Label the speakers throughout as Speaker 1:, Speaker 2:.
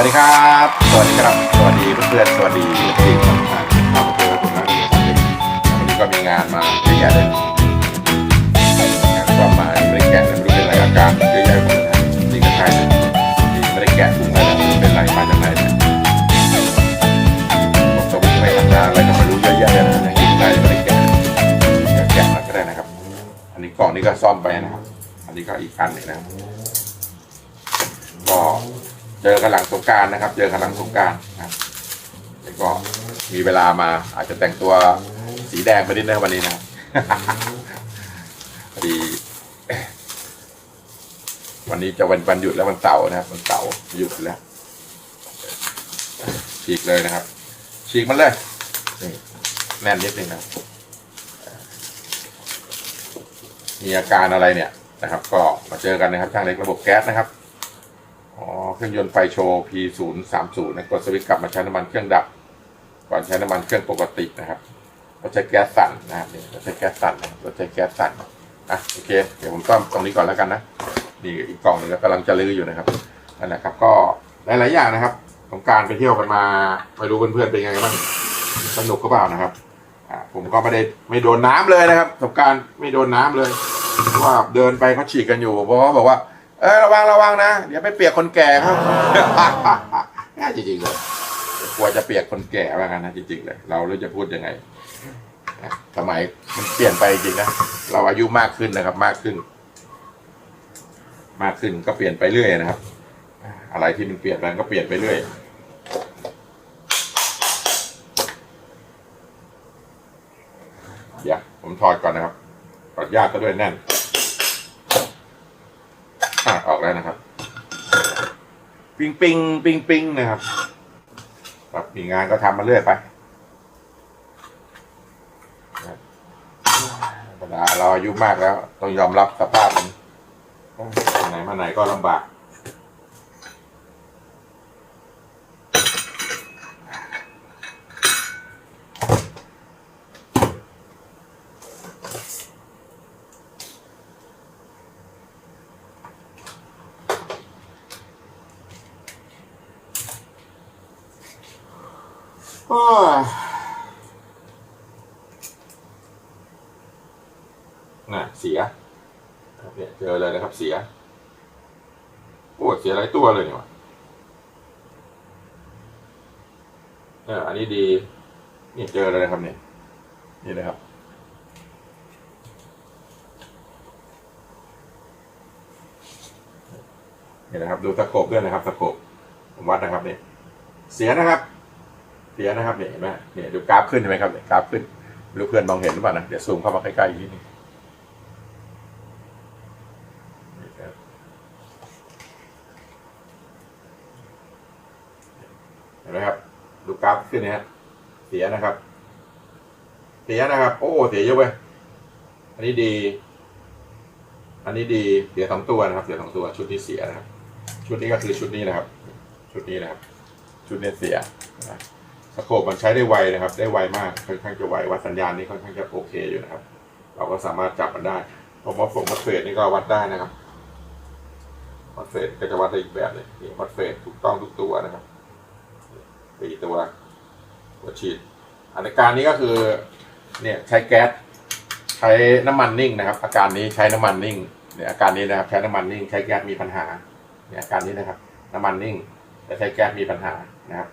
Speaker 1: วัสดีครับ สวัสดีครับ สวัสดีเพื่อนๆสวัสดีที่ทำงานทำเพื่อผมนะวันนี้ก็มีงานมาเยอะแยะเลยงานก็มาไม่ได้แกะเลยไม่รู้เป็นอะไรอาการเยอะแยะหมดนะนี่ก็ใช่เลยไม่ได้แกะถุงอะไรนะเป็นไรมาจากไหนเนี่ยผมสมไม่ทำงานอะไรก็ไม่รู้เยอะแยะเลยนะยังกินได้ไม่ได้แกะเลยแกะมันก็ได้นะครับ อันนี้กล่องนี้ก็ซ่อมไปนะครับ อันนี้ก็อีกอันหนึ่งนะครับก็ เจอกันหลังสงกรารนะครับ เจอกันหลังสงกรารนะครับแล้วก็มีเวลามา อาจจะแต่งตัวสีแดงไปนิดนึงวันนี้นะครับ พอดี วันนี้จะวันวันหยุดแล้ววันเสาร์นะครับวันเสาร์หยุดแล้วฉีกเลยนะครับ ฉีกมันเลยนี่แน่นนิดนึงนะครับมีอาการอะไรเนี่ยนะครับ ก็มาเจอกันนะครับช่างเล็กระบบแก๊สนะครับ อ๋อเครื่องยนต์ไฟโชว์ P030 นะกดสวิตช์กลับมาใช้น้ำมันเครื่องดับ ก่อนใช้น้ำมันเครื่องปกตินะครับเราใช้แก๊สสั่นนะครับนี่เราใช้แก๊สสั่นนะเราใช้แก๊สสั่นอะโอเค เดี๋ยวผมซ่อมตรงนี้ก่อนแล้วกันนะนี่อีกกล่องหนึงก็กำลังจะลื้ออยู่นะครับนั่นแหละครับ ก็หลายๆอย่างนะครับของกรารไปเที่ยวกันมาไม่รู้เพื่อนๆเป็นยังไงบ้างสนุกก็เปล่านะครับอ่าผมก็ไม่ได้ไม่โดนน้ำเลยนะครับสงกรารไม่โดนน้ำเลยเพราะว่าเดินไปเขาฉีดกันอยู่ เพราะเขาบอกว่า เออระวังระวังนะ เดี๋ยวไปเปียกคนแก่ครับง่ายจริงๆเลยกลัวจะเปียกคนแก่ว่างั้นนะจริงๆเลย เรารู้จะพูดยังไงสมัยมันเปลี่ยนไปจริงนะเราอายุมากขึ้นนะครับ มากขึ้น มากขึ้นก็เปลี่ยนไปเรื่อยนะครับ อะไรที่มันเปลี่ยนแปลงก็เปลี่ยนไปเรื่อยเดี๋ยวผมถอดก่อนนะครับถอดยากก็ด้วยแน่น อะออกแล้วนะครับ ปิงปิงปิงปิงนะครับครับมีงานก็ทำมาเรื่อยไปธรรมดาเราอายุมากแล้ว ต้องยอมรับสภาพมันไปไหนมาไหนก็ลำบาก โอ้น่ะเสียเนี่ยเจอเลยนะครับเสีย โอ้เสียหลายตัวเลยเนี่ยวะเอออันนี้ดี นี่เจอเลยนะครับเนี่ยนี่นะครับ นี่นะครับ ดูสโคปด้วยนะครับสโคปผมวัดนะครับเนี่ยเสียนะครับ สียนะครับเนี่ยเห็นไหมเนี่ยดูกราฟขึ้นใช่ไหมครับเนี่ยกราฟขึ้นไม่รู้เพื่อนมองเห็นหรือเปล่านะเดี๋ยวซูมเข้ามาใกล้ๆอีกนิดนึงนี่ครับเห็นไหมครับดูกราฟขึ้นเนี่ย เสียนะครับ เสียนะครับ โอ้เสียเยอะเว้ยอันนี้ดี อันนี้ดีเสียสองตัวนะครับ เสียสองตัว ชุดนี้เสียนะครับ ชุดนี้ก็คือชุดนี้นะครับ ชุดนี้นะครับ ชุดนี้เสียนะ สโคปมันใช้ได้ไวนะครับ ได้ไวมากค่อนข้างจะไววัดสัญญาณนี่ค่อนข้างจะโอเคอยู่นะครับ เราก็สามารถจับมันได้ผมว่าผมวัดเฟสนี่ก็วัดได้นะครับวัดเฟสก็จะวัดได้อีกแบบเลยนี่วัดเฟสถูกต้องทุกตัวนะครับสี่ตัวหัวฉีดอาการนี้ก็คือ เนี่ยใช้แก๊สใช้น้ำมันนิ่งนะครับ อาการนี้ใช้น้ำมันนิ่งเนี่ยอาการนี้นะครับ ใช้น้ำมันนิ่ง ใช้แก๊สมีปัญหาเนี่ยอาการนี้นะครับ น้ำมันนิ่งแต่ใช้แก๊สมีปัญหานะครับ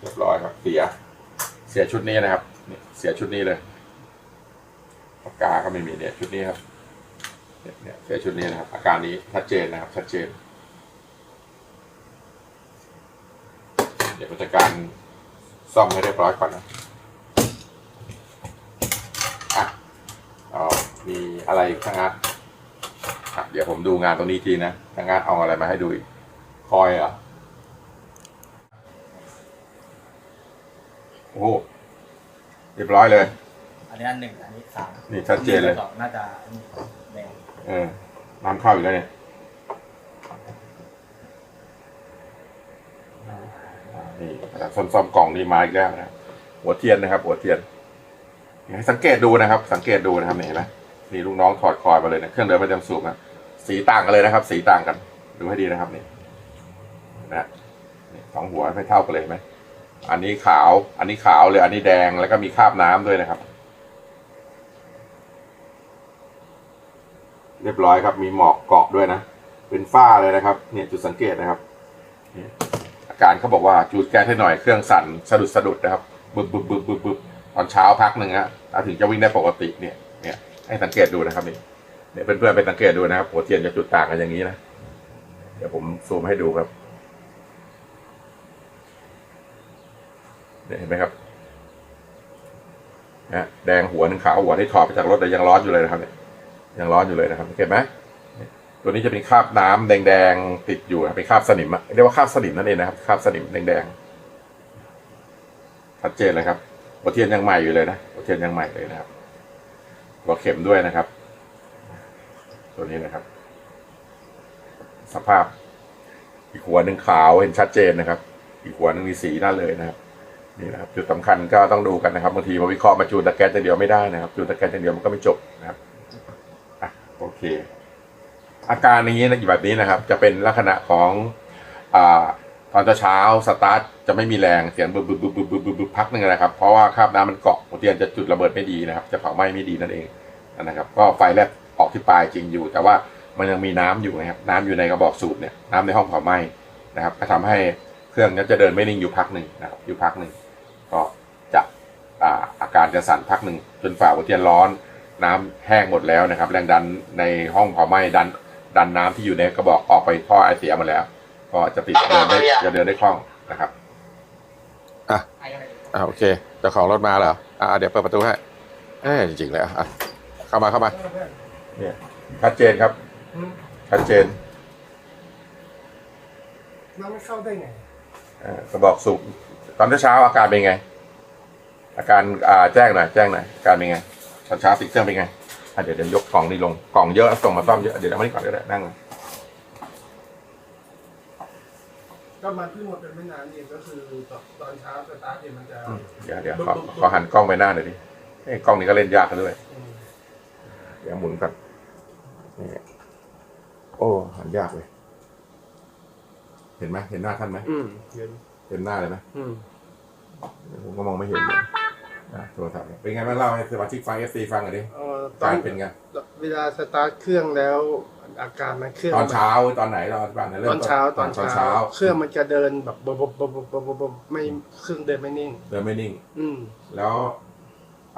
Speaker 1: เรียบร้อยครับ เสีย เสียชุดนี้นะครับเนี่ยเสียชุดนี้เลยปากกาก็ไม่มีเนี่ยชุดนี้ครับเนี่ยเสียชุดนี้นะครับ อาการนี้ชัดเจนนะครับ ชัดเจน เดี๋ยวผมจะการซ่อมให้เรียบร้อยก่อนนะอะเอามีอะไรทั้งงานอะเดี๋ยวผมดูงานตรงนี้ทีนะทั้งงานเอาอะไรมาให้ดูอีกคอยเหรอ อ้โหเรียบร้อยเลย
Speaker 2: อันนี้อันหนึ่งอันนี้สาม
Speaker 1: นี่ชัดเจนเลย
Speaker 2: สองน่าจะอันนี้แดง
Speaker 1: เออน้ำเข้าอีกแล้วเนี่ยอ่านี่นะครับซ่อมๆกล่องนี่มาอีกแล้วนะครับหัวเทียนนะครับ หัวเทียนให้สังเกตดูนะครับ สังเกตดูนะครับนี่เห็นไหมนี่ลูกน้องถอดคอยมาเลยนะเครื่องเดินประจำสูบนะสีต่างกันเลยนะครับ สีต่างกัน ดูให้ดีนะครับนี่นะนี่สองหัวไม่เท่ากันเลยเห็นไหม อันนี้ขาว อันนี้ขาวเลย อันนี้แดง แล้วก็มีคราบน้ำด้วยนะครับ เรียบร้อยครับ มีหมอกเกาะด้วยนะ เป็นฝ้าเลยนะครับ เนี่ยจุดสังเกตนะครับ อาการเขาบอกว่าจูดแก๊สให้หน่อย เครื่องสั่นสะดุดสะดุดนะครับ บึบบึบบึบบึบบึบตอนเช้าพักหนึ่งฮะแล้วถึงจะวิ่งได้ปกติ เนี่ย เนี่ย ให้สังเกตดูนะครับนี่ เนี่ยเพื่อนๆไปสังเกตดูนะครับหัวเทียนจะจุดต่างกันอย่างนี้นะ เดี๋ยวผมซูมให้ดูครับ เนี่ยเห็นไหมครับนะแดงหัวหนึ่งขาวหัวที่ถอดไปจากรถแต่ยังร้อนอยู่เลยนะครับเนี่ยยังร้อนอยู่เลยนะครับเห็นไหมตัวนี้จะเป็นคราบน้ำแดงๆติดอยู่เป็นคราบสนิมอะเรียกว่าคราบสนิมนั่นเองนะครับคราบสนิมแดงๆชัดเจนเลยครับหัวเทียนยังใหม่อยู่เลยนะหัวเทียนยังใหม่เลยนะครับหัวเข็มด้วยนะครับ ตัวนี้นะครับ สภาพ อีกหัวหนึ่งขาวเห็นชัดเจนนะครับ อีกหัวหนึ่งมีสีน่าเลยนะครับ นี่นะครับจุดสำคัญก็ต้องดูกันนะครับบางทีมาวิเคราะห์มาจูนตะแกรงอย่างเดียวไม่ได้นะครับจูนตะแกรงอย่างเดียวมันก็ไม่จบนะครับอะโอเค อาการนี้นะแบบนี้นะครับ จะเป็นลักษณะของอ่าตอนเช้าสตาร์ทจะไม่มีแรงเสียงบึบบึบบึบบึบบึบบึบพักหนึ่งนะครับ เพราะว่าคราบน้ำมันเกาะหัวเทียนจะจุดระเบิดไม่ดีนะครับ จะเผาไหม้ไม่ดีนั่นเองนะครับ ก็ไฟแลบออกที่ปลายจริงอยู่ แต่ว่ามันยังมีน้ำอยู่นะครับน้ำอยู่ในกระบอกสูบเนี่ยน้ำในห้องเผาไหม้นะครับ ก็ทำให้เครื่องนี้จะเดินไม่นิ่งอยู่พักหนึ่งนะครับอยู่พักหนึ่ง ก็จะอ่าอาการจะสั่นพักหนึ่งจนฝ่าหัวเทียนร้อน น้ำแห้งหมดแล้วนะครับ แรงดันในห้องเผาไหม้ดันดันน้ำที่อยู่ในกระบอกออกไปท่อไอเสียหมดแล้ว ก็จะติดเดินได้จะเดินได้คล่องนะครับอะอะโอเคเจ้าของรถมาเหรออะเดี๋ยวเปิดประตูให้เอ้ยจริงๆเลยอะอะเข้ามาเข้ามาเนี่ยชัดเจนครับชัดเจน
Speaker 3: น้ำไม่เข้าได้ไง
Speaker 1: อ่ากระบอกสูบ ตอนเช้าๆอาการเป็นไง อาการอ่าแจ้งหน่อยแจ้งหน่อยอาการเป็นไงตอนเช้าติดเครื่องเป็นไงอะเดี๋ยวเดี๋ยวยกกล่องนี้ลงกล่องเยอะส่งมาซ่อมเยอะเดี๋ยวเอามานี่ก่อนก็ได้นั่ง
Speaker 3: ก็มาที่หมดเป็นไม่นานเองก็คือตอนเช้าสตาร์ทเนี่ยมันจะ
Speaker 1: อืมเดี๋ยวเดี๋ยวขอขอหันกล้องไปหน้าหน่อยดิเอ้ยกล้องนี้ก็เล่นยากกันด้วย
Speaker 3: อืม
Speaker 1: เดี๋ยวหมุนกันนี่โอ้หันยากเลย เห็นไหมเห็นหน้าท่านไหม
Speaker 3: อืมเห็น
Speaker 1: เห็นหน้าเลยไหม
Speaker 3: อืม
Speaker 1: ผมก็มองไม่เห็นเลยนะโทรศัพท์เนี่ยเป็นไงบ้างเล่าให้สมาชิกฟังเอฟซีฟังหน่อยดิ
Speaker 3: เอ่อตอ
Speaker 1: กานรเป็นไง
Speaker 3: เวลาสตาร์ทเครื่องแล้ว อาการมันเครื่อง
Speaker 1: ตอนเช้าตอนไหนตอนบ่ายไหนเริ่
Speaker 3: ต
Speaker 1: ม
Speaker 3: อนเช้าตอน
Speaker 1: ตอน
Speaker 3: เช้า
Speaker 1: เช้า
Speaker 3: เครื่องมันจะเดินแบบบบบบบบบบบบไม่เครื่องเดินไม่นิ่ง
Speaker 1: เดินไม่นิ่ง
Speaker 3: อืม
Speaker 1: แล้ว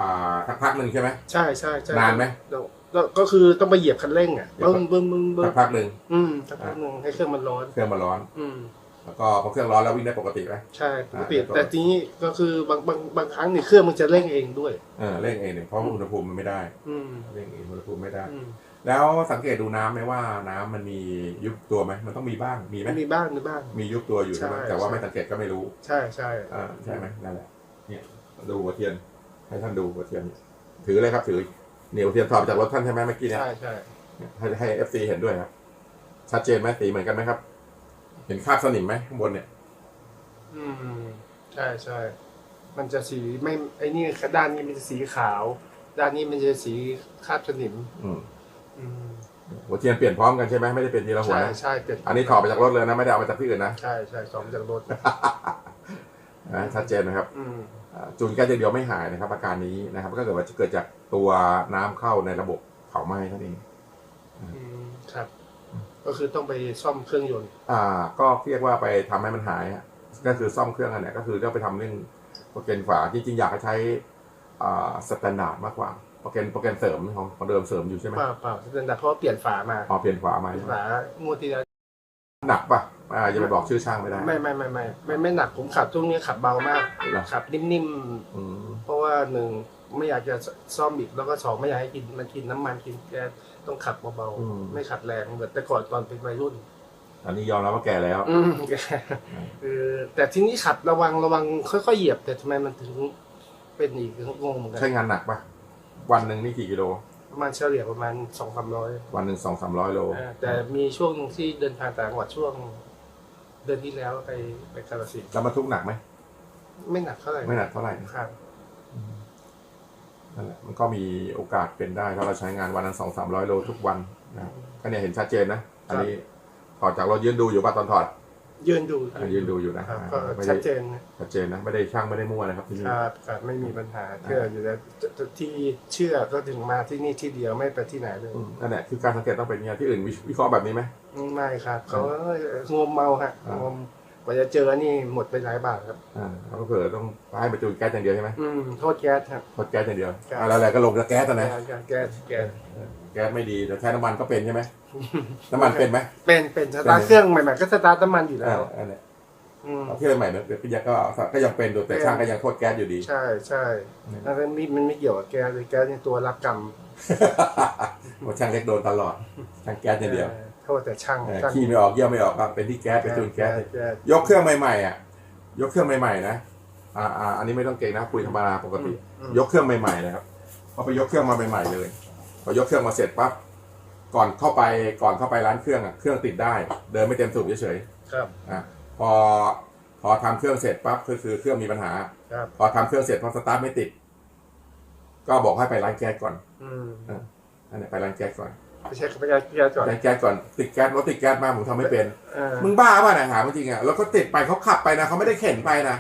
Speaker 1: อ่าสักพักหนึ่งใช่ไหม
Speaker 3: ใช่ใช่ใช่
Speaker 1: นานไหม
Speaker 3: แล้วก็ก็คือต้องไปเหยียบคันเร่งอะ
Speaker 1: เหยียบ
Speaker 3: บึ้งบึ้งบึ้งบึ้
Speaker 1: สั
Speaker 3: ง
Speaker 1: กพักหนึ่ง
Speaker 3: อืมสักพักหนึ่งให้เครื่องมันร้อน
Speaker 1: เครื่องมันร้อน
Speaker 3: อืม
Speaker 1: แล้วก็พอเครื่องร้อนแล้ววิ่งได้ปกติไหม
Speaker 3: ใช่ปกติ
Speaker 1: อ่าแล้วก็
Speaker 3: แต่ทีนี้ก็คือบางบางบางครั้งเนี่ยเครื่องมันจะเร่งเองด้วย
Speaker 1: เออเร่งเองเนี่ยเพราะอุณหภูมิมันไม่ได้
Speaker 3: อืม
Speaker 1: เร่งเองอุณหภูมิไม่ได้
Speaker 3: อืม
Speaker 1: แล้วสังเกตดูน้ำไหมว่าน้ำมันมียุบตัวไหมมันต้องมีบ้างมีไหม
Speaker 3: มีบ้างมีบ้าง
Speaker 1: มียุบตัวอยู่ใช่ไหม
Speaker 3: ใช่
Speaker 1: แต่ว่า
Speaker 3: ใช่
Speaker 1: ไม่สังเกตก็ไม่รู้
Speaker 3: ใช่ใช่
Speaker 1: อ่าใช่ไหมนั่นแหละเนี่ยดูหัวเทียนให้ท่านดูหัวเทียนถือเลยครับถือเนี่ยหัวเทียนถอดจากรถท่านใช่ไหมเมื่อกี้เนี่ย
Speaker 3: ใช่ใช่
Speaker 1: ให้ให้เอฟซีเห็นด้วยครับชัดเจนไหมสีเหมือนกันไหมครับ เห็นคราบสนิมไหมข้างบนเนี่ย
Speaker 3: อืม ใช่ใช่มันจะสีไม่ไอ้นี่ด้านนี้มันจะสีขาว ด้านนี้มันจะสีคราบสนิม
Speaker 1: อืม
Speaker 3: อืม
Speaker 1: หัวเทียนเปลี่ยนพร้อมกันใช่ไหมไม่ได้เปลี่ยนทีละหัว
Speaker 3: ใช่
Speaker 1: นะ
Speaker 3: ใช่เปลี่ยน
Speaker 1: อันนี้ถอดมาจากรถเลยนะไม่ได้เอามาจากที่อื่นนะ
Speaker 3: ใช่ใช่สองจากรถ
Speaker 1: นะชัดเจนนะครับ
Speaker 3: อืม
Speaker 1: อ่าจูนแก๊สอย่างเดียวไม่หายนะครับ อาการนี้นะครับ ก็เกิดว่าจะเกิดจากตัวน้ำเข้าในระบบเผาไหม้นั่นเอง
Speaker 3: อืมครับ ก็คือต้องไปซ่อมเครื่องยนต์
Speaker 1: อ่า ก็เรียกว่าไปทำให้มันหายอะก็คือซ่อมเครื่องอันเนี้ยก็คือต้องไปทำเรื่องโปรแกรมฝาจริงๆอยากให้ใช้อ่าสแตนดาร์ดมากกว่าโปรแกรมโปรแกรมเสริมของของเดิมเสริมอยู่ใช่ไหม
Speaker 3: เปล่าเปล่าแต่เพราะว่าเปลี่ยนฝามา
Speaker 1: พอเปลี่ยนฝามา
Speaker 3: เปลี่ยน
Speaker 1: ใช่ไหม
Speaker 3: ฝางวดที่แล้ว
Speaker 1: หนักป่ะอ่าอย่าไปบอกชื่อช่างไม่ได้
Speaker 3: ไม่ไม่ไม่ไม่ไม่ไม่หนักผมขับช่วงนี้ขับเบามาก
Speaker 1: เหรอ
Speaker 3: ขับนิ่ม
Speaker 1: อืม
Speaker 3: ๆ เพราะว่าหนึ่งไม่อยากจะซ่อมอีกแล้วก็สองไม่อยากให้กินมันกินน้ำมันกินแก๊ส ต้องขับเบาๆไม่ขับแรงเหมือนแต่ก่อนตอนเป็นวัยรุ่น
Speaker 1: อันนี้ยอมรับว่าแก่แล้ว
Speaker 3: อืมเออแต่ทีนี้ขับระวังระวังค่อยๆเหยียบ แต่ทำไมมันถึงเป็นอีกงงเหมือนกั
Speaker 1: ใช้
Speaker 3: น
Speaker 1: งานหนักป่ะวันหนึ่งนี่กี่กิโล
Speaker 3: ประมาณเฉลี่ยประมาณสองสามร้อย
Speaker 1: วันหนึ่งสองสามร้อยโล
Speaker 3: แต่มีช่วงหนึ่งที่เดินทางต่างจังหวัดช่วง เดือนที่แล้วไปไปกาฬสินธุ์
Speaker 1: แล้วบรรทุกหนักไหม
Speaker 3: ไม่หนักเท่าไหร่
Speaker 1: ไม่หนักเท่าไหร่
Speaker 3: ครับ
Speaker 4: นั่นแหละมันก็มีโอกาสเป็นได้ถ้าเราใช้งานวันละสองสามร้อยโลทุกวันนะครับก็เนี่ยเห็นชัดเจนนะ อันนี้ถอดจากรถยืนดูอยู่ป่ะตอนถอด
Speaker 3: ยืนดู
Speaker 4: อะยืนดูอยู่นะครับ
Speaker 3: ก็
Speaker 4: ไม่
Speaker 3: ชั
Speaker 4: ได้
Speaker 3: ดเจนนะ
Speaker 4: ชัดเจนนะไม่ได้ช่างไม่ได้มั่วนะครับที่นี่
Speaker 3: ครับครับไม่มีปัญหาเชื่ออยู่แล้วที่เชื่อก็ถึงมาที่นี่ที่เดียวไม่ไปที่ไหนเลย
Speaker 4: อืมนั่นแหละคือการสังเกตต้องเป็นอย่างนี้ที่อื่นวิวิเคราะห์แบบนี้ไหม
Speaker 3: ไม่ครับเขางมเมาฮะ
Speaker 4: อ่าง
Speaker 3: ม กว่าจะเจอนี่หมดไปหลายบาทครับ
Speaker 4: อ่าแล้วก็เผื่อต้องให้มาจูนแก๊สอย่างเดียวใช่ไหม
Speaker 3: อืมโทษแก๊สครับ
Speaker 4: ทดแก๊สอย่างเดียว
Speaker 3: ครับ
Speaker 4: อ่าแล้วอะไรก็ลงกับแก๊สอะนะ
Speaker 3: แก๊สแก๊สแก๊ส
Speaker 4: แก๊สไม่ดีแต่ใช้น้ำมันก็เป็นใช่ไหมน้ำมันเป็นไหม
Speaker 3: เป็นเป็นสตาร์ทเครื่องใหม่ๆก็สตาร์ทน้ำมันอยู่แล้
Speaker 4: อ่าวอันเนี้ย
Speaker 3: อืม
Speaker 4: เอาที่ใหม่เนี่ยก็ยังก็ก็ยังเป็นดูแต่ช่างก็ยังโทษแก๊สอยู่ดี
Speaker 3: ใช่ใช่
Speaker 4: อืม
Speaker 3: แล้วก็นี่มันไม่เกี่ยวกับแก๊สเลยแก๊สนี่ตัวรับกรรม
Speaker 4: หมดช่างเล็กโดนตลอดช่างแก๊สอย่างเดียว
Speaker 3: ออโทษแต่ช่าง
Speaker 4: เออ
Speaker 3: ช่าง
Speaker 4: ขี้ไม่ออกเยี่ยวไม่ออกก็เป็นที่แก๊สเป็นจูนแก๊ส
Speaker 3: แก๊ส
Speaker 4: ยกเครื่องใหม่ๆอะ ยกเครื่องใหม่ๆนะอ่าอ่าอันนี้ไม่ต้องเก่งนะคุยธรรมดาปกติ
Speaker 3: อืม
Speaker 4: ยกเครื่องใหม่ๆนะครับพอไปยกเครื่องมาใหม่ๆเลยพอยกเครื่องมาเสร็จปั๊บก่อนเข้าไปก่อนเข้าไปร้านเครื่องอะเครื่องติดได้ เดินไม่เต็มสูบเฉย
Speaker 3: ครับ
Speaker 4: ๆอะพอพอทำเครื่องเสร็จปั๊บก็คือเครื่องมีปัญหา
Speaker 3: ครับ
Speaker 4: พอทำเครื่องเสร็จพอสตาร์ทไม่ติด ก็บอกให้ไปร้านแก๊สก่อน
Speaker 3: อืม
Speaker 4: อันนี้ไปร้านแก๊สก่อน
Speaker 3: ไปเช็คไปเช็คแก๊สก่อน
Speaker 4: ร้านแก๊สก่อนติดแก๊สรถติดแก๊สมาผมทำไม่เป็น
Speaker 3: เออ
Speaker 4: มึงบ้าป่ะเนี่ยถามจริงๆอะแล้วก็ติดไปเขาขับไปนะเขาไม่ได้เข็นไปนะ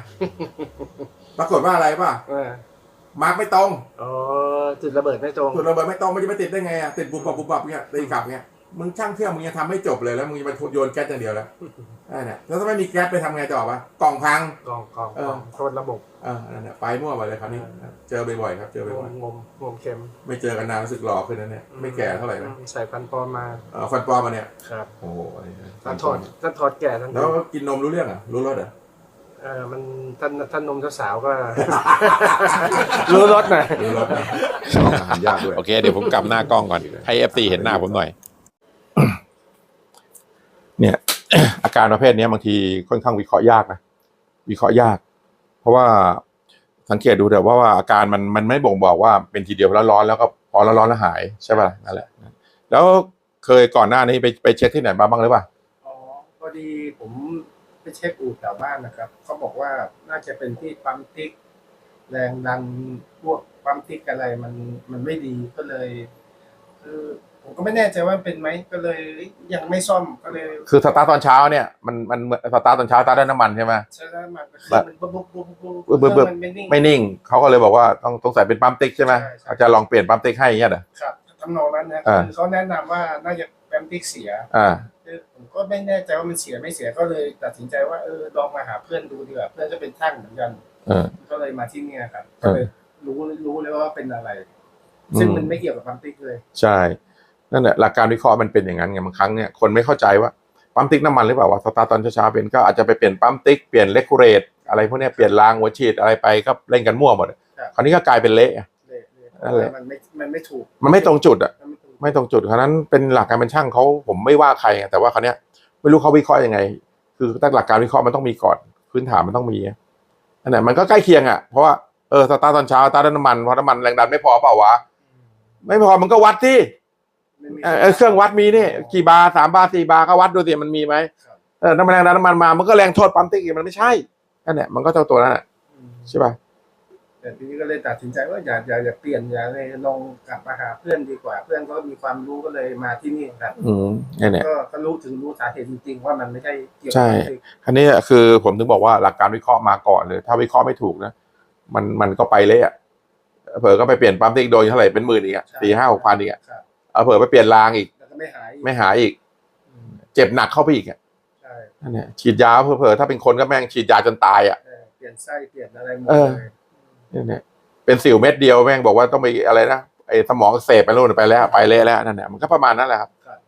Speaker 4: ปรากฏว่าอะไรป่ะ
Speaker 3: เออ
Speaker 4: มาร์กไม่ตรง
Speaker 3: อ๋อจุดระเบิดไม่ตรง
Speaker 4: จุดระเบิดไม่ตรงมันจะไปติดได้ไงอะติดบุบบับบุบบับเนี่ยตีกลับเนี่ย มึงช่างเครื่องมึงยังทำไม่จบเลยแล้วมึงจะมาโยนแก๊สอย่างเดียวแล้วนั่นแหละแล้วถ้าไม่มีแก๊สไปทำไงต่อปะกล่องพัง
Speaker 3: กองกอง
Speaker 4: เออ
Speaker 3: กองโทษระบบ
Speaker 4: เออนั่นแหละไปมั่วไปเลยครับนี่เจอบ่อยๆครับ เจองบ่อย
Speaker 3: มงมงมเข็ม
Speaker 4: ๆไม่เจอกันนานรู้สึกหล่อขึ้นนะเนี่ยไม่แก่เท่าไหร่นะ
Speaker 3: ใส่พันปอมมา
Speaker 4: เออฟันปลอมมาเนี่ย
Speaker 3: ครับ
Speaker 4: โอ้โหอะไรนะ
Speaker 3: ถ้าถอดถ้าถอดแก่ทัน
Speaker 4: แล้
Speaker 3: ที
Speaker 4: วกินนมรู้เรื่องอะรู้รสเหรอะ
Speaker 3: เออมันท่านท่านนมสาวๆก็ รู้รสหน่อย
Speaker 4: รู้รสนะอาหารยากด้วย
Speaker 1: โอเค เดี๋ยวผมกลับหน้ากล้องก่อน ให้เอฟซีเห็นหน้าผมหน่อย เนี่ย อาการประเภทนี้บางทีค่อนข้างวิเคราะห์ยากนะวิเคราะห์ยาก เพราะว่าสังเกตดูแต่ว่าว่าอาการมันมันไม่บ่งบอกว่าเป็นทีเดียวแล้วร้อนแล้วก็พอแล้วร้อนแล้วหายใช่ป่ะนั่นแหละ แล้วเคยก่อนหน้านี้ไปไปเช็คที่ไหนมาบ้างหรือเปล่า
Speaker 3: อ๋อพอดีผมไปเช็คอู่แถวบ้านนะครับเขาบอกว่าน่าจะเป็นที่ปั๊มติ๊กแรงดันพวกปั๊มติ๊กอะไรมันมันไม่ดีก็เลยคือ ผมก็ไม่แน่ใจว่าเป็นไหมก็เลยยังไม่ซ่อมก็เลย
Speaker 1: คือสตาร์ทตอนเช้าเนี่ยมันมันเหมือนสตาร์ทตอนเช้าสตาร์ทด้วยน้ำมันใช่ไหม
Speaker 3: ใช่แล้วมันเครื่องมันบุ๊บบุ๊บบุ๊บบุ๊บ
Speaker 1: บุ๊บบุ๊บ
Speaker 3: เครื่องมันไม่นิ่ง
Speaker 1: ไม่นิ่งเขาก็เลยบอกว่าต้องต้องใส่เป็นปั๊มติ๊กใช่ไหม
Speaker 3: ใช่ใช่
Speaker 1: เขาจะลองเปลี่ยนปั๊มติ๊กให้อย่างเงี้ยเหรอ
Speaker 3: ครับทำนองนั้นนะ
Speaker 1: อ่า
Speaker 3: คือเขาแนะนำว่าน่าจะปั๊มติ๊กเสีย
Speaker 1: อ่า
Speaker 3: คือผมก็ไม่แน่ใจว่ามันเสียไม่เสียก็เลยตัดสินใจว่าเออลองมาหาเพื่อนดูดีกว่าเพื่อนก็เป็นช่างเหมือนกัน
Speaker 1: เออ
Speaker 3: ก็เลยมาที่เนี่ยครับ
Speaker 1: เออ
Speaker 3: ก็เลยรู้รู้เลยว่าเป็นอะไร ซึ่ง
Speaker 1: อืม
Speaker 3: มันไม่เกี่ยวกับปั๊มติ๊กเลย
Speaker 1: ใช่ นั่นแหละหลักการวิเคราะห์มันเป็นอย่างนั้นไงบางครั้งเนี่ยคนไม่เข้าใจว่าปั๊มติ๊กน้ำมันหรือเปล่าว่าสตาร์ทตอนเช้าๆเป็นก็อาจจะไปเปลี่ยนปั๊มติ๊กเปลี่ยนเลกูเรตอะไรพวกเนี้ยเปลี่ยนรางหัวฉีดอะไรไปก็เล่นกันมั่วหมด
Speaker 3: ครับ
Speaker 1: คราวนี้ก็กลายเป็นเละไง
Speaker 3: เลยเลย
Speaker 1: นั่นแหละ
Speaker 3: มันไม่มันไม่ถูก
Speaker 1: มันไม่ตรงจุดอะ
Speaker 3: มันไม่ถูก
Speaker 1: ไม่ตรงจุดคราวนั้นเป็นหลักการเป็นช่างเขาผมไม่ว่าใครไงแต่ว่าคราวเนี้ยไม่รู้เขาวิเคราะห์ยังไง คือตั้งหลักการวิเคราะห์มันต้องมีก่อนพื้นฐานมันต้องมีอะอันไหนมันก็ใกล้เคียงอะเพราะว่าเออสตาร์ทตอนเช้าสตาร์ทด้วยน้ำมันเพราะน้ำมันแรงดันไม่พอเปล่าวะไม่พอมันก็วัดที่
Speaker 3: ไม่มี
Speaker 1: เอ่อเอ่อเครื่องวัดมีนี่กี่บาร์สามบาร์สี่บาร์ก็วัดดูสิมันมีไหม
Speaker 3: ครับ
Speaker 1: เออน้ำมันแรงดันน้ำมันมามันก็แรงโทษปั๊มติ๊กอีกมันไม่ใช่นั่นแหละมันก็เจ้าตัวนั่นแหละ
Speaker 3: อืม
Speaker 1: ใช่ป่ะ
Speaker 3: แต่ทีนี้ก็เลยตัดสินใจว่าอย่าอย่าอย่าเปลี่ยนอย่าเลยลองกลับมาหาเพื่อนดีกว่า เพื่อนก็มีความรู้ก็เลยมาที่นี่ครับ
Speaker 1: อืมนี่นแหละ
Speaker 3: ก็ก็รู้ถึงรู้สาเหตุจริงๆว่ามันไม่ใช่เกี่ยว
Speaker 1: ใช่
Speaker 3: กับปั๊มติ๊ก
Speaker 1: อันนี้คือผมถึงบอกว่าหลักการวิเคราะห์มาก่อนเลย ถ้าวิเคราะห์ไม่ถูกนะมันมันก็ไปเละอะเผลอก็ไปเปลี่ยนปั๊มติ๊กโดนเท่าไหร่เป็นหมื่นอีกอะสี่ห้าหกพันอีกอะ
Speaker 3: ครับ
Speaker 1: เอาเผลอไปเปลี่ยนรางอีก
Speaker 3: แล้วก็ไม่หายอีก
Speaker 1: ไม่หายอีก
Speaker 3: อืม
Speaker 1: เจ็บหนักเข้าไปอีกอะ
Speaker 3: ใช่
Speaker 1: นั่นแหละฉีดยาเผลอๆถ้าเป็นคนก็แม่งฉีดยาจนตายอะ
Speaker 3: เออเปลี่ยนไส้เปลี่ยนอะไรหมด
Speaker 1: เออ
Speaker 3: เลย
Speaker 1: นี่เนี่ยเป็นสิวเม็ดเดียวแม่งบอกว่าต้องไปอะไรนะไอ้สมองอักเสพไปนู่นไปแล้วไปเละแล้วนั่นแหละมันก็ประมาณนั้นแหละครับ
Speaker 3: ครับ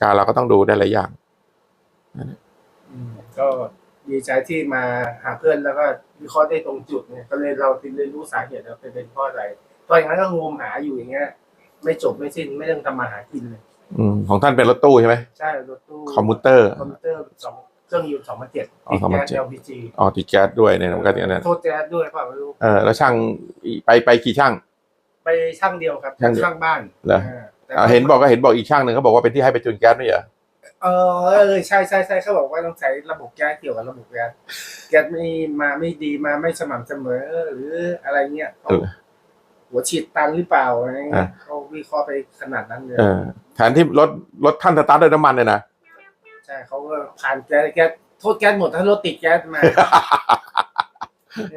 Speaker 1: การเราก็ต้องดูได้หลายอย่าง
Speaker 3: อืมก็ดีใจที่มาหาเพื่อนแล้วก็วิเคราะห์ได้ตรงจุดเนี่ยก็เลยเราถึงได้รู้สาเหตุว่าเป็นเพราะอะไรตอนอย่างนั้นก็งมหาอยู่อย่างเงี้ย ไม่จบไม่สิ้นไม่ต้องทำมาหากินเลย
Speaker 1: อืมของท่านเป็นรถตู้ใช่ไหม
Speaker 3: ใช่รถตู้
Speaker 1: คอมพิวเตอร์
Speaker 3: คอมพิวเตอร์สองเครื่องยนต์สองพันเจ็ด
Speaker 1: อ๋อ
Speaker 3: ติดแก๊ส
Speaker 1: 2007
Speaker 3: LPG
Speaker 1: อ๋อติดแก๊สด้วยเนี่ยมันก็อย่างนั้น
Speaker 3: โทษแก๊สด้วยเปล่าไม่รู้
Speaker 1: เออแล้วช่างไปไปกี่ช่าง
Speaker 3: ไปช่างเดียวครับ
Speaker 1: ช่างเดียว
Speaker 3: ช่างบ้าน
Speaker 1: เหรอา
Speaker 3: แต่
Speaker 1: อ่าเห็นบอกก็เห็นบอกอีกช่างหนึ่งเขาบอกว่าเป็นที่ให้ไปจูนแก๊สไม่เหรอ
Speaker 3: เออเออใช่ใช่ใช่เขาบอกว่าต้องใช้ระบบแก๊สเกี่ยวกับระบบแก๊สแก๊สไม่มาไม่ดีมาไม่สม่ำเสมอหรืออะไรเงี้ยเขา
Speaker 1: เออ
Speaker 3: ผ หัวฉีดตันหรือเปล่าอะไรเงี้
Speaker 1: อะ
Speaker 3: ยเขาวิเคราะห์ไปขนาดนั้นเลย
Speaker 1: เออแทนที่รถรถท่านสตาร์ทด้วยน้ำมันเลยนะ
Speaker 3: ใช่เขาก็ผ่านแก๊สแก๊สโทษแก๊สหมดถ้ารถติดแก๊สมา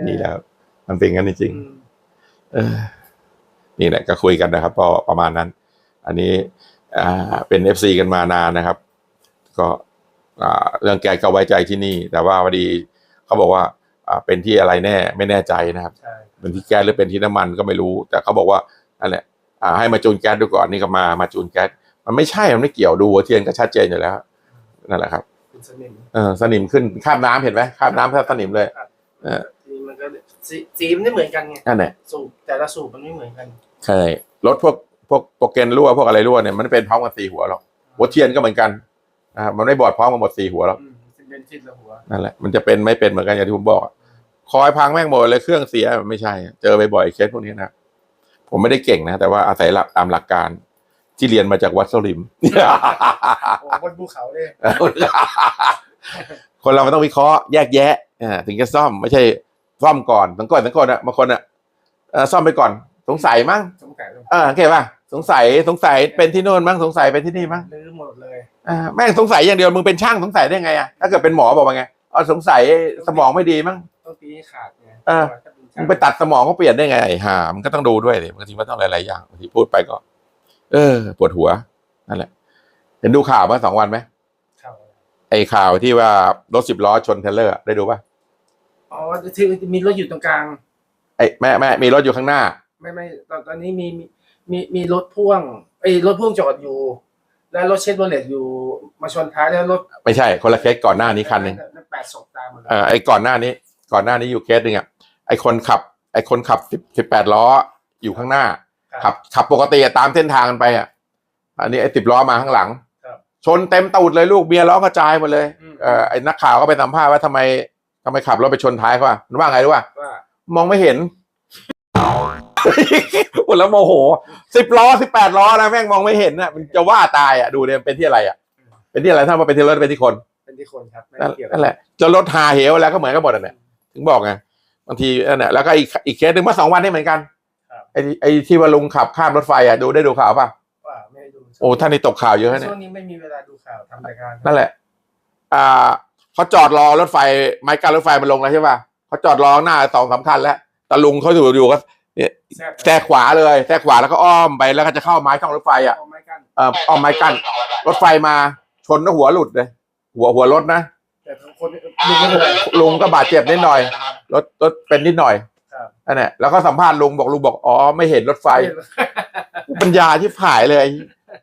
Speaker 1: นี่แหละครับมันเป็นงั้นจริง
Speaker 3: อืม
Speaker 1: ๆเออ นี่แหละก็คุยกันนะครับก็ประมาณนั้น อันนี้อ่าเป็นเอฟซีกันมานานนะครับ ก็อ่าเรื่องแกก็ไว้ใจที่นี่ แต่ว่าพอดีเขาบอกว่า อ่าเป็นที่อะไรแน่ ไม่แน่ใจนะครับ
Speaker 3: ใช่
Speaker 1: เป็นที่แก๊สหรือเป็นที่น้ำมันก็ไม่รู้ แต่เขาบอกว่านั่นแหละอ่าให้มาจูนแก๊สดูก่อนนี่ก็มามาจูนแก๊สมันไม่ใช่มันไม่เกี่ยวดูหัวเทียนก็ชัดเจนอยู่แล้วนั่นแหละครับ
Speaker 3: คุณสนิม
Speaker 1: เออสนิมขึ้นข้ามน้ำเห็นไหมข้ามน้ำแทบสนิมเลยเออ
Speaker 3: ทีมันก็สีสีมันไม่เหมือนกันไง
Speaker 1: นั่นแหละ
Speaker 3: สูบแต่ละสูบมันไม่เหมือนกัน
Speaker 1: ใช่รถพวกพวกโปรเกนรั่วพวกอะไรรั่วเนี่ยมันไม่เป็นพร้อมกันสี่หัวหรอกหัวเทียนก็เหมือนกันนะครับมันไม่บอดพร้อมกันหมดสี่หัวหรอก
Speaker 3: อืมเป็นชิ้นละหัว
Speaker 1: นั่นแหละมันจะเป็นไม่เป็นเหมือนกันอย่างที่ผมบอกอะ คอยพังแม่งหมดเลยเครื่องเสียมันไม่ใช่ เจอบ่อยๆเคสพวกนี้นะผมไม่ได้เก่งนะ แต่ว่าอาศัยหลักตามหลักการ ที่เรียนมาจากวัดสลิม
Speaker 3: โอ้บนภูเขาเลย
Speaker 1: คนเรามันต้องวิเคราะห์แยกแยะอ่าถึงจะซ่อมไม่ใช่ซ่อมก่อนบางคนบางคนอะบางคนอะเอ่อซ่อมไปก่อน สงสัยมั้ง
Speaker 3: สงสัยเลย
Speaker 1: เออเข้าป่ะสงสัยสงสัยเป็นที่โน่นมั้งสงสัยเป็นที่นี่มั้ง
Speaker 3: ลื้อหมดเลย
Speaker 1: อ่าแม่งสงสัยอย่างเดียวมึงเป็นช่างสงสัยได้ไงอะถ้าเกิดเป็นหมอบอกว่าไงอ๋อสงสัยสมองไม่ดีมั้ง
Speaker 3: ต้องตีให้ขาดไง
Speaker 1: เออ
Speaker 3: ถ้าเป็น
Speaker 1: มึ
Speaker 3: ช่าง
Speaker 1: ไปตัดสมองก็เปลี่ยนได้ไงไอ้ห่ามันก็ต้องดูด้วยสิบางทีมันต้องหลายๆอย่างบางทีพูดไปก็ เออ ปวดหัวนั่นแหละ เห็นดูข่าวมาสองวันไหม
Speaker 3: เข้า
Speaker 1: ไอ้ข่าวที่ว่ารถสิบล้อชนเทรลเลอร์อะได้ดูป่ะ
Speaker 3: อ๋อที่มีรถอยู่ตรงกลาง
Speaker 1: ไอ้แม่แม่มีรถอยู่ข้างหน้า
Speaker 3: ไม่ไม่ตอนตอนนี้มีมีมีมีรถพ่วงไอ้ยรถพ่วงจอดอยู่ แล้วรถเช็ดโรเลตอยู่มาชนท้ายแล้วรถ
Speaker 1: ไม่ใช่คนละเคสก่อนหน้านี้คันหนึ่ง
Speaker 3: แปดศพตามหมดเลย
Speaker 1: เอ่อไอ้ก่อนหน้านี้ ก่อนหน้านี้อยู่เคสหนึ่งอะไอ้คนขับ ไอ้คนขับสิบสิบแปดล้ออยู่ข้างหน้า ขับขับปกติอะตามเส้นทางกันไปอะ อันนี้ไอ้สิบล้อมาข้างหลัง
Speaker 3: ครับ
Speaker 1: ชนเต็มตูดเลยลูกเบียร์ล้อกระจายหมดเลย
Speaker 3: อืม
Speaker 1: เออไอ้นักข่าวก็ไปสัมภาษณ์ว่าทำไมทำไมขับรถไปชนท้ายเขาอะมันว่าไงรู้ป่ะ
Speaker 3: ว่า
Speaker 1: มองไม่เห็นพูดแล้วโมโหสิบล้อสิบแปดล้อนะแม่งมองไม่เห็นน่ะมันจะว่าตายอะดูเนี่ยเป็นที่อะไรอะ เป็นที่อะไรถ้ามาเป็นที่รถเป็นที่คน
Speaker 3: เป็นที่คนครับไม่
Speaker 1: นั่น
Speaker 3: เกี่ยว
Speaker 1: นั่นแหละจนรถหาเหวแล้วก็เหมือนกันหมดอะเนี่ย ถึงบอกไงบางทีนั่นแหละแล้วก็อีกอีกเคสหนึ่งเมื่อสองวันนี้เหมือนกันไอ้ที่ไอ้ที่ว่าลุงขับข้ามรถไฟอะดูได้ดูข่าวป่ะ
Speaker 3: ว่าไม่ได้ดู
Speaker 1: โอ้ท่านนี่ตกข่าวเยอะนะเนี่ย
Speaker 3: ช่วงนี้ไม่มีเวลาดูข่าวทำรายการ
Speaker 1: นั่นแหละ อ่าเขาจอดรอรถไฟ ไม้กั้นรถไฟมันลงแล้วใช่ป่ะเขาจอดรอข้างหน้าสองสามคันแล้วแต่ลุงเขาอยู่อยู่ก็
Speaker 3: แทรก
Speaker 1: แทรกขวาเลยแทรกขวาแล้วก็อ้อมไปแล้วก็จะเข้าไม้ช่องรถไฟอะ
Speaker 3: เอาไม้กั้น
Speaker 1: เอ่ออ้อมไม้กั้นรถไฟมาชนแล้วหัวหลุดเลย หัวหัวรถนะ
Speaker 3: แต่ทั้งคนลุงไม่เป็นไร
Speaker 1: ลุงก็บาดเจ็บนิดหน่อย รถรถเป็นนิดหน่อย
Speaker 3: ครับ
Speaker 1: นั่นแหละแล้วก็สัมภาษณ์ลุงบอกลุงบอกอ๋อไม่เห็นรถไฟ ปัญญาที่ผายเลย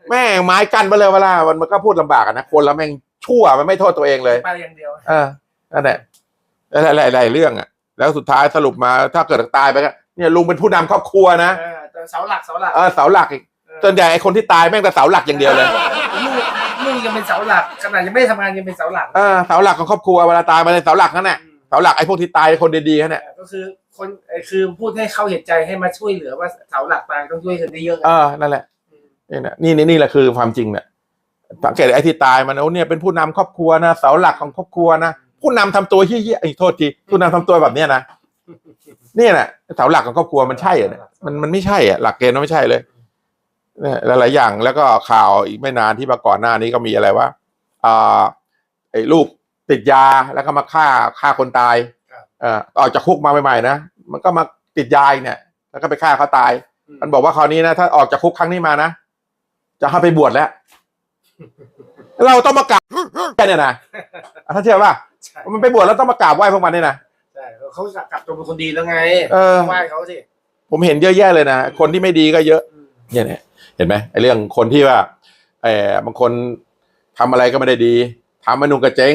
Speaker 1: แม่งไม้กั้นไปเลยเวลามันมันก็พูดลำบากอะนะคนแล้วแม่งชั่วมันไม่โทษตัวเองเลย
Speaker 3: ไปอย่างเดียว
Speaker 1: เออนั่นแหละหลายหลายๆเรื่องอะ แล้วสุดท้ายสรุปมาถ้าเกิดตายไปก็เนี่ยลุงเป็นผู้นำครอบครัวนะ
Speaker 3: เออแต่เสาหลักเสาหลัก
Speaker 1: เออเสาหลักอีกส่วนใหญ่ไอ้คนที่ตายแม่งแต่เสาหลักอย่างเดียวเลย
Speaker 3: ลูกลูก ยังเป็นเสาหลักขนาดยังไม่ได้ทำงานยังเป็นเสาหลัก
Speaker 1: เออเสาหลักของครอบครัวเวลาตายมาในเสาหลักนั่นแหละเสาหลักไอ้พวกที่ตายคนดีๆนั่นแหละ
Speaker 3: ก็คือคนเอ่อคือพูดให้เขาเห็นใจให้มาช่วยเหลือว่าเสาหลักตายต้องช่วยกันได้เยอะ
Speaker 1: เออนั่นแหละนี่นะนี่นี่นี่แหละคือความจริงเนี่ยสังเกตไอ้ที่ตายมันโอ้เนี่ยเป็นผู้นำครอบครัวนะเสาหลักของครอบครัวนะผู้นำทำตัวเฮี้ยๆไอ้โทษทีผู้นำทำตัวแบบเนี้ยนะเนี่ยแหละเสาหลักของครอบครัวมันใช่เหรอเนี่ยมันมันไม่ใช่อะหลักเกณฑ์มันไม่ใช่เลยเนี่ย หลายๆอย่างแล้วก็ข่าวอีกไม่นานที่มาก่อนหน้านี้ก็มีอะไรว่าอ่าไอ้ลูกติดยาแล้วก็มาฆ่าฆ่าคนตายเอ่อออกจากคุกมาใหม่ๆนะมันก็มาติดยาอีกเนี่ย แล้วก็ไปฆ่าเขาตาย มันบอกว่าคราวนี้นะถ้าออกจากคุกครั้งนี้มานะจะให้ไปบวชแล้ว เราต้องมากราบแค่เนี่ยนะอะถ้าเชื่อป่ะ
Speaker 3: ใช่
Speaker 1: มันไปบวชแล้วต้องมากราบไหว้พวกมันเนี่ยนะ
Speaker 3: ใช่เขากลับตัวเป็นคนดีแล้วไง
Speaker 1: เออ
Speaker 3: ไหว้เขาสิ
Speaker 1: ผมเห็นเยอะแยะเลยนะคนที่ไม่ดีก็เยอะเนี่ยเนี่ย เห็นไหมไอ้เรื่องคนที่ว่าเออบางคนทำอะไรก็ไม่ได้ดีทำมานุงกระเจ๊ง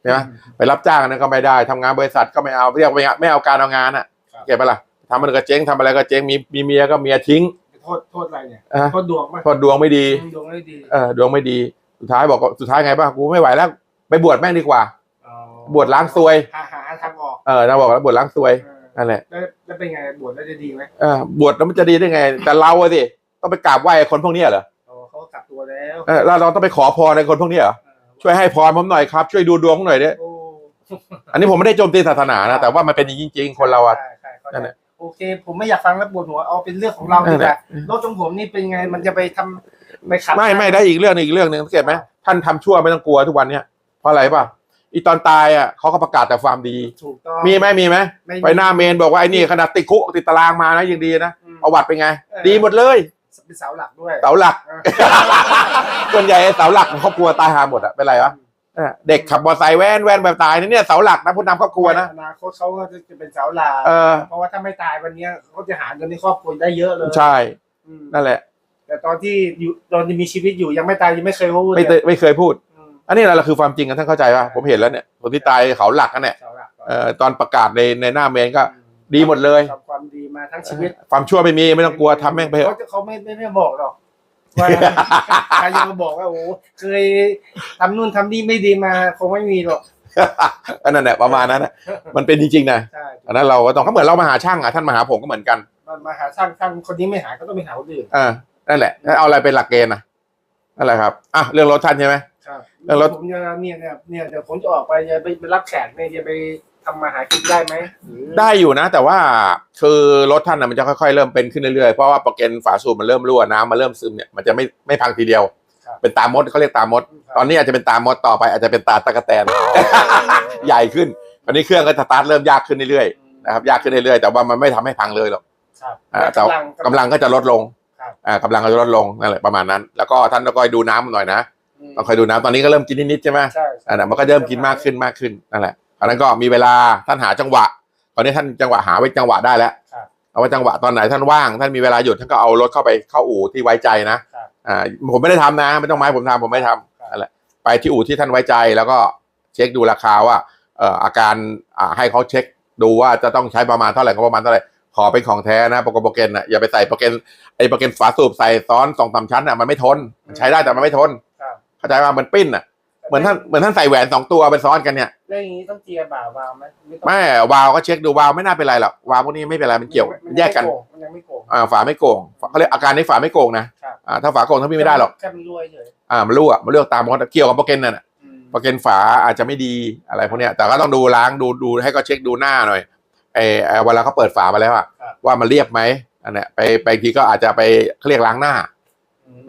Speaker 1: ใช่ไหมไปรับจ้างนั้นก็ไม่ได้ทำงานบริษัทก็ไม่เอาเรียกว่าไม่เอาการเอางานอะเก็บไปะล่ะทำมันก็เจ๊งทำอะไรก็เจ๊งมีมีเมียก็เมียทิ้ง
Speaker 3: โทษโทษอะไรเนี่ย
Speaker 1: อะ
Speaker 3: โทษดวงป่ะ
Speaker 1: เพราะดวงไม่ดี
Speaker 3: ดวงไม่ดี
Speaker 1: เออดวงไม่ดีสุดท้ายบอกว่าสุดท้ายไงป่ะกูไม่ไหวแล้วไปบวชแม่งดีกว่า
Speaker 3: อ๋อบ
Speaker 1: วชล้างซวย
Speaker 3: หาหาทางออก
Speaker 1: เออนะบอกแล้วบวชล้างซวย
Speaker 3: เออ
Speaker 1: นั่นแหละ
Speaker 3: แล้วแล้วเป็นไงบวชแล้วจะดีไหม
Speaker 1: เออบวชแล้วมันจะดีได้ไง แต่เราอะสิ ต้องไปกราบไหว้คนพวกนี้เหรอ
Speaker 3: อ๋อเขาก็กลับตัวแล้ว
Speaker 1: เออแล้วเราต้องไปขอพรในคนพวกนี้เหรอ
Speaker 3: เออ
Speaker 1: ช่วยให้พรผมหน่อยครับช่วยดูดวงผมหน่อยดิ
Speaker 3: โอ้
Speaker 1: อันนี้ผมไม่ได้โจมตีศาสนานะแต่ว่ามันเป็นอย่างนี้จริงๆคนเราอะ
Speaker 3: ใช่ใช่เข้าใจ
Speaker 1: นั่นแหละ
Speaker 3: โอเค ผมไม่อยากฟังแล้วปวดหัวเอาเป็นเรื่องของเราดีกว่ารถของผมนี่เป็นไงมันจะไปทำไปขับ
Speaker 1: ไม่ไม่ได้อีกเรื่องหนึงอีกเรื่องหนึ่งสังเกตไหมท่านทำชั่วไม่ต้องกลัวทุกวันเนี้ยเพราะอะไรป่ะอีตอนตายอะเขาก็ประกาศแต่ความดี
Speaker 3: ถูกต้อง
Speaker 1: มีไหมมีไหม
Speaker 3: ไม่มี
Speaker 1: ไปหน้าเมนบอกว่าไอ้นี่ขนาดติดคุกติดตารางมานะยังดีนะ
Speaker 3: อืม
Speaker 1: ประวัติเป็นไง
Speaker 3: เออ
Speaker 1: ดีหมดเลย
Speaker 3: เป็นเสาหลักด้วย
Speaker 1: เสาหลัก
Speaker 3: เออ
Speaker 1: ส่วนใหญ่เสาหลักของครอบครัวตายหาหมดอะเป็นไรวะเออเด็กขับมอเตอร์ไซค์แว่นแว่นแบบตายนี่เนี่ยเสาหลักนะผู้นำครอบครัวนะ
Speaker 3: อนาคตเขาก็จะเป็นเสาหลัก
Speaker 1: เออ
Speaker 3: เพราะว่าถ้าไม่ตายวันเนี้ยเขาจะหาเงินในครอบครัวได้เยอะเลย
Speaker 1: ใช่
Speaker 3: อืม
Speaker 1: นั่นแหละ
Speaker 3: แต่ตอนที่อยู่ตอนที่มีชีวิตอยู่ยังไม่ตายยังไม่เคยพูด
Speaker 1: ไม่
Speaker 3: เล
Speaker 1: เคย
Speaker 3: ย
Speaker 1: ไม่เคยพูด
Speaker 3: อืม
Speaker 1: อันนี้แหละคือความจริงกันท่านเข้าใจป่ะผมเห็นแล้วเนี่ยคนที่ตายเขาหลักกันเนี่ย
Speaker 3: เสาหลักก่อน
Speaker 1: เอ่อตอนประกาศในในหน้าเมนก็ ดีหมดเลย
Speaker 3: ทำความดี มาทั้งชีวิต
Speaker 1: ความชั่วไม่มีไม่ต้องกลัวทำแม่งไปเถ
Speaker 3: เขา
Speaker 1: อะ
Speaker 3: จะเขาไม่ไม่ไม่บอกหรอกว่าใครจะมาบอกว่าโอ้เคยทำนู่นทำนี่ไม่ดีมาคงไม่มีหรอก
Speaker 1: อันนั้นแหละประมาณนั้นนะมันเป็นจริงๆนะ
Speaker 3: ใช่
Speaker 1: อันนั้นเราก็ต้องก็เหมือนเรามาหาช่างอะท่านมาหาผมก็เหมือนกัน
Speaker 3: มันมาหาช่างช่างคนนี้ไม่หาก็ต้องไปหาคนอื่น
Speaker 1: อ่านั่นแหละแล้วเอาอะไรเป็นหลักเกณฑ์นะนั่นแหละครับอะเรื่องรถท่านใช่ไหม
Speaker 3: ครับ
Speaker 1: แล้วรถ
Speaker 3: ผมจะเนี่ยเนี่ยเนี่ยเดี๋ยวผมจะออกไปจะไปไปรับแขกเนี่ยจะไป ทำมาหากินได้ไหมหรือ
Speaker 1: ได้อยู่นะ แต่ว่าคือรถท่านนะมันจะค่อยๆเริ่มเป็นขึ้นเรื่อยๆ เพราะว่าโปรแกรมฝาสูบมันเริ่มรั่วน้ำมันเริ่มซึมเนี่ยมันจะไม่ไม่พังทีเดียว เป็นตามดเขาเรียกตามด ตอนนี้อาจจะเป็นตามดต่อไปอาจจะเป็นตาตะกะแตน ใหญ่ขึ้นตอนนี้เครื่องก็สตาร์ทเริ่มยากขึ้นเรื่อยๆนะครับยากขึ้นเรื่อยๆแต่ว่ามันไม่ทำให้พังเลยหรอก
Speaker 3: ครับ
Speaker 1: อ่าแต่
Speaker 3: กำลัง
Speaker 1: กำลังก็จะลดลง
Speaker 3: ครับ
Speaker 1: อ่ากำลังก็จะลดลงนั่นแหละประมาณนั้น แล้วก็ท่านต้องคอยดูน้ำหน่อยนะ
Speaker 3: อืม
Speaker 1: ต้องคอยดูน้ำตอนนี้ก็เริ่มกินนิดๆใช่ไหม
Speaker 3: ใช่
Speaker 1: อ่านะมันก็เริ่มกินมากขึ้นมากขึ้นนั่นแหละ อันนั้นก็มีเวลาท่านหาจังหวะ ตอนนี้ท่านจังหวะหาไว้จังหวะได้แล้ว
Speaker 3: ครับ
Speaker 1: เอาไว้จังหวะตอนไหนท่านว่าง ท่านมีเวลาหยุดท่านก็เอารถเข้าไปเข้าอู่ที่ไว้ใจนะครับอ่าผมไม่ได้ทำนะไม่ต้องไมาให้ผมทำผมไม่ทำ
Speaker 3: ครับ
Speaker 1: นั่นแหละไปที่อู่ที่ท่านไว้ใจแล้วก็เช็คดูราคาว่าเอ่ออาการอ่าให้เขาเช็คดูว่าจะต้องใช้ประมาณเท่าไหร่ก็ประมาณเท่าไหร่ขอเป็นของแท้นะโปรแกรมโปรแกรมน่ะอย่าไปใส่โปรแกรมไอ้โปรแกรมฝาสูบใส่ซ้อนสองสามชั้นอะมันไม่ทนมันใช้ได้แต่มันไม่ทน
Speaker 3: ครับ
Speaker 1: เข้าใจว่ามันปิ้นอะ เหมือนท่านเหมือนท่านใส่แหวนสองตัวไปซ้อนกันเนี่ย
Speaker 3: แล้วอย่างนี้ต้องเจียร์บ่าวาวไหมต้อง
Speaker 1: ไม่วาล์วก็เช็คดูวาล์วไม่น่าเป็นไรหรอกวาล์วพวกนี้ไม่เป็นไรมันเกี่ยว
Speaker 3: มั
Speaker 1: มันแยกกัน
Speaker 3: มันยังไม่โกง
Speaker 1: อ่าฝาไม่โกงเขาเรียกอาการนี้ฝาไม่โกงนะครับ อ่าถ้าฝาโกงถ้าพี่ไม่ได้หรอก
Speaker 3: แค่มันรวยเฉย
Speaker 1: อ่ามันรั่วมันเลือกตามมดเกี่ยวกับโปรแกรมนั่นน่ะ
Speaker 3: อืม
Speaker 1: โปรแกรมฝาอาจจะไม่ดีอะไรพวกเนี้ยแต่ก็ต้องดูล้างดูดูให้เขาเช็คดูหน้าหน่อยไอ้ไอ้เวลาเขาเปิดฝามาแล้วอะว่ามันเรียบไหมอันเนี้ยไปไปทีก็อาจจะไปเขาเรียกล้างหน้า
Speaker 3: ม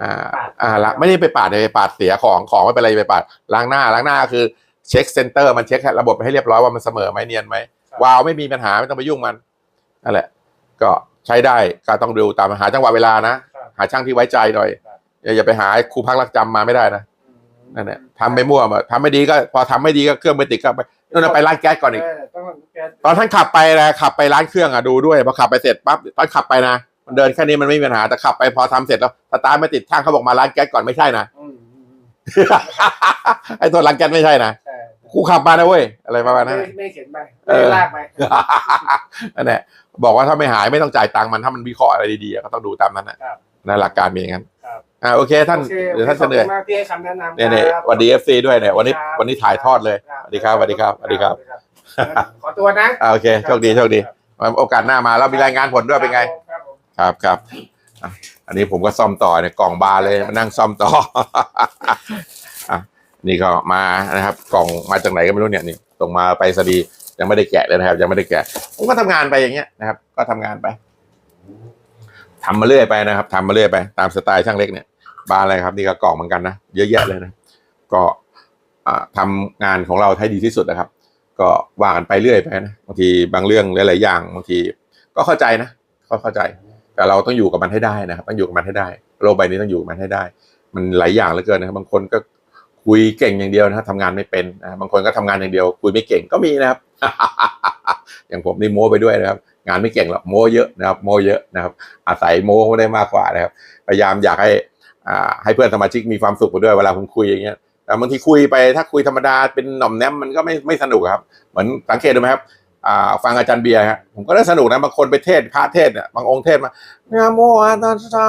Speaker 1: อ่า
Speaker 3: ปด
Speaker 1: อ่าละไม่ได้ไปปาดเลยไปปาดเสียของของไม่เป็นไรไปปาดล้างหน้าล้างหน้าคือเช็คเซนเตอร์มันเช็คระบบให้เรียบร้อยว่ามันเสมอไหมเนียนไหมวาล์วไม่มีปัญหาไม่ต้องไปยุ่งมันนั่นแหละ ก็ใช้ได้ก็ต้องดูตามหาจังหวะเวลานะ
Speaker 3: ครับ
Speaker 1: หาช่างที่ไว้ใจหน่อย
Speaker 3: ครับ
Speaker 1: อย่าอย่าไปหาครูพักรักจำมาไม่ได้นะ
Speaker 3: อืม
Speaker 1: นั่นแหละทำไม่มั่วมาทำไม่ดีก็ พอทำไม่ดีก็เครื่องไม่ติดก็ไปนู่นนะไปร้านแก๊สก่อนอีก
Speaker 3: เออต้องแก
Speaker 1: ตอนท่านขับไปนะขับไปร้านเครื่องอะดูด้วยพอขับไปเสร็จปั๊บตอนขับไปนะ มันเดินแค่นี้มันไม่มีปัญหาแต่ขับไปพอทำเสร็จแล้วสตาร์ทไม่ติดช่างเขาบอกมาร้านแก๊สก่อนไม่ใช่นะ
Speaker 3: อืมอืมอืม
Speaker 1: ไอ้ตัวร้านแก๊สไม่ใช่นะ
Speaker 3: ใช่
Speaker 1: กูขับมานะเว้ยอะไรประมาณนั้น
Speaker 3: ไม่ไม่เข็นไป
Speaker 1: เอ
Speaker 3: ไม่
Speaker 1: อ
Speaker 3: ลากไป
Speaker 1: นั่นแหละบอกว่าถ้าไม่หายไม่ต้องจ่ายตังค์มันถ้ามันวิเคราะห์อะไรดีๆอะก็ต้องดูตามนั้นนะครับนะหลักการเป็นอย่างนั้น
Speaker 3: ครับ
Speaker 1: อ่าโอเคท่าน
Speaker 3: โอเค
Speaker 1: เดี๋ยวท่านเสนอ
Speaker 3: ขบคุณมากที่ให้คำแนะนำ
Speaker 1: เนี่ยเนี่ย
Speaker 3: ครับ
Speaker 1: สวันดีเอฟซีด้วยเนี่ยวันนี้
Speaker 3: ครับ
Speaker 1: วันนี้ถ่ายทอดเลยสวัสดีครับสวัสดีครับสวัสดีครับ
Speaker 3: ขอตัวนะ
Speaker 1: อ่าโอเคโชคดีโชคดี โอกาสหน้ามาแล้วมีรายงานผลด้วยเป็นไง
Speaker 3: ครับ
Speaker 1: ครับอันนี้ผมก็ซ่อมต่อเนี่ยกล่องบาเลยมานั่งซ่อมต่ออนี่ก็มานะครับ กล่องมาจากไหนก็ไม่รู้เนี่ยนี่ส่งมาไปสดียังไม่ได้แกะเลยนะครับ ยังไม่ได้แกะผมก็ทำงานไปอย่างเงี้ยนะครับ ก็ทำงานไปทำมาเรื่อยไปนะครับทำมาเรื่อยไป ตามสไตล์ช่างเล็กเนี่ยบาอะไรครับ นี่ก็กล่องเหมือนกันนะเยอะแยะเลยนะก็อ่าทำงานของเราให้ดีที่สุดนะครับ ก็ว่ากันไปเรื่อยไปนะบางทีบางเรื่องหลาย ๆ อย่างบางที ก็เข้าใจนะก็เข้าใจ แต่เราต้องอยู่กับมันให้ได้นะครับ ต้องอยู่กับมันให้ได้โลกใบนี้ต้องอยู่กับมันให้ได้ มันหลายอย่างเหลือเกินนะครับบางคนก็คุยเก่งอย่างเดียวนะครับทำงานไม่เป็นนะบางคนก็ทำงานอย่างเดียว คุยไม่เก่งก็มีนะครับ อย่างผมนี่โม้ไปด้วยนะครับ งานไม่เก่งหรอกโม้เยอะนะครับ โม้เยอะนะครับ อาศัยโม้ได้มากกว่านะครับ พยายามอยากให้อ่าให้เพื่อนสมาชิกมีความสุขไปด้วยเวลาผมคุยอย่างเงี้ยแต่บางทีคุยไปถ้าคุยธรรมดาเป็นหน่อมแนมมันก็ไม่ไม่สนุกครับ เหมือนสังเกตดูไหมครับ ฟังอาจารย์เบียร์ฮะผมก็ได้สนุกนะบางคนไปเทศพระเทศเนี่ยบางองค์เทศมานะโมอาตาตา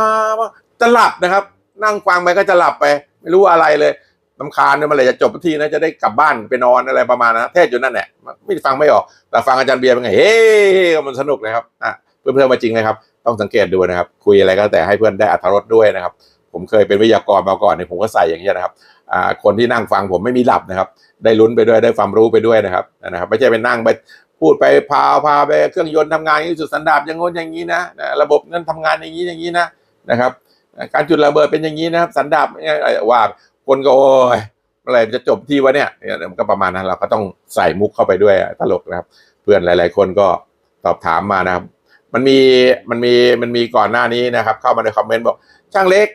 Speaker 1: จะหลับนะครับ นั่งฟังไปก็จะหลับไป ไม่รู้อะไรเลยลำคาญเนี่ยมื่อไหร่จะจบสักทีนะจะได้กลับบ้านไปนอนอะไรประมาณนั้นเทศน์อยู่นั่นแหละไม่ฟังไม่ออก แต่ฟังอาจารย์เบียร์เป็นไงเฮ้มันสนุกเลยครับอะเพื่อนๆมาจริงเลยครับ ต้องสังเกตดูนะครับ คุยอะไรก็แต่ให้เพื่อนได้อรรถรสด้วยนะครับ ผมเคยเป็นวิทยากรมาก่อนเนี่ยผมก็ใส่อย่างนี้นะครับอ่าคนที่นั่งฟังผมไม่มีหลับนะครับ ได้ลุ้นไปด้วยได้ความรู้ไปด้วยนะครับนะครับ ไม่ใช่ไปนั่งไป พูดไปพาพาไปเครื่องยนต์ทำงานอย่างนี้จุดสันดาบอย่างงนอย่างนี้นะระบบเงินทำงานอย่างนี้อย่างนี้นะนะครับ การจุดระเบิดเป็นอย่างนี้นะครับ สันดาบว่าคนก็โอ้ยเมื่อไรจะจบที่วะเนี่ยเนี่ยมันก็ประมาณนั้นเราก็ต้องใส่มุกเข้าไปด้วยตลกนะครับ เพื่อนหลาย ๆ คนก็ตอบถามมานะครับ มันมีมันมีมันมีก่อนหน้านี้นะครับ เข้ามาในคอมเมนต์บอก ช่างเล็ก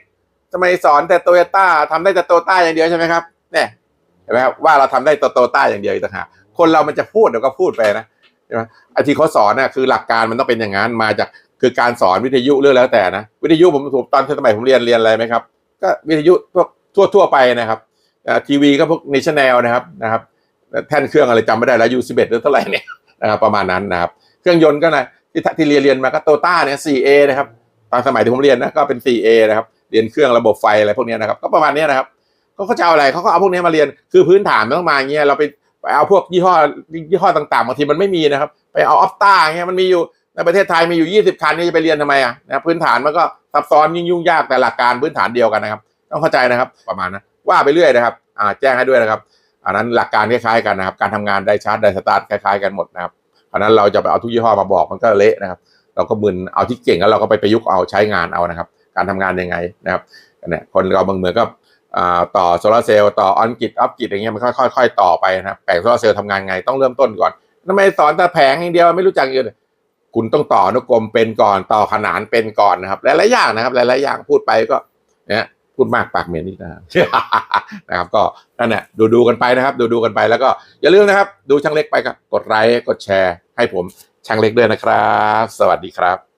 Speaker 1: ทำไมสอนแต่โตโยต้าทำได้แต่โตโยต้าอย่างเดียวใช่ไหมครับเนี่ยเห็นไหมครับว่าเราทำได้โตโตต้าอย่างเดียวอีกต่างหากคนเรามันจะพูดเดี๋ยวก็พูดไปนะ ช่ไหมไอ้ที่เขาสอนน่ะคือหลักการมันต้องเป็นอย่างนั้นมาจากคือการสอนวิทยุเรื่องแล้วแต่นะวิทยุผมผมตอนสมัยผมเรียนเรียนอะไรไหมครับ ก็วิทยุพวกทั่วทั่วไปนะครับทีวีก็พวกนิชแนลนะครับนะครับ แท่นเครื่องอะไรจำไม่ได้แล้วยูสิบเอ็ดหรือเท่าไหร่เนี่ยนะครับประมาณนั้นนะครับ เครื่องยนต์ก็นะที่ที่เรียนเรียนมาก็โตต้าเนี่ย 4A นะครับตอนสมัยที่ผมเรียนนะก็เป็น 4A นะครับเรียนเครื่องระบบไฟอะไรพวกนี้นะครับ ก็ประมาณนี้นะครับก็เขาจะเอาอะไรเขาก็เอาพวกนี้มาเรียนคือพื้นฐานมันต้องมาอย่างเงี้ยเราไป ไปเอาพวกยี่ห้อยี่ห้อต่างๆบางทีมันไม่มีนะครับ ไปเอาออฟต้าเงี้ยมันมีอยู่ในประเทศไทยมีอยู่ 20 คันนี่จะไปเรียนทำไมอะนะพื้นฐานมันก็ซับซ้อนยิ่งยุ่งยากแต่หลักการพื้นฐานเดียวกันนะครับ ต้องเข้าใจนะครับประมาณนั้นว่าไปเรื่อยนะครับอ่าแจ้งให้ด้วยนะครับอันนั้นหลักการคล้ายๆกันนะครับ การทำงานไดชาร์จไดสตาร์ทคล้ายๆกันหมดนะครับอันนั้นเราจะไปเอาทุกยี่ห้อมาบอกมันก็เละนะครับ เราก็มึนเอาที่เก่งแล้วเราก็ไปประยุกต์เอาใช้งานเอานะครับ การทำงานยังไงนะครับเนี่ยคนเราบางเมืองก็ ต่อโซลาร์เซลล์ต่อออนกิตออฟกิตอย่างเงี้ยมันค่อยๆต่อไปนะครับแผงโซลาร์เซลล์ทำงานไงต้องเริ่มต้นก่อนทำไมสอนแต่แผงอย่างเดียวไม่รู้จักอื่นคุณต้องต่อนุกรมเป็นก่อนต่อขนานเป็นก่อนนะครับหลายๆอย่างนะครับหลายๆอย่างพูดไปก็เนี่ยพูดมากปากเหม็นนี่นะนะครับ ก็นั่นแหละดูดูกันไปนะครับ ดูดูกันไปแล้วก็อย่าลืมนะครับ ดูช่างเล็กไปก็กดไลค์กดแชร์ ให้ผมช่างเล็กด้วยนะครับ สวัสดีครับ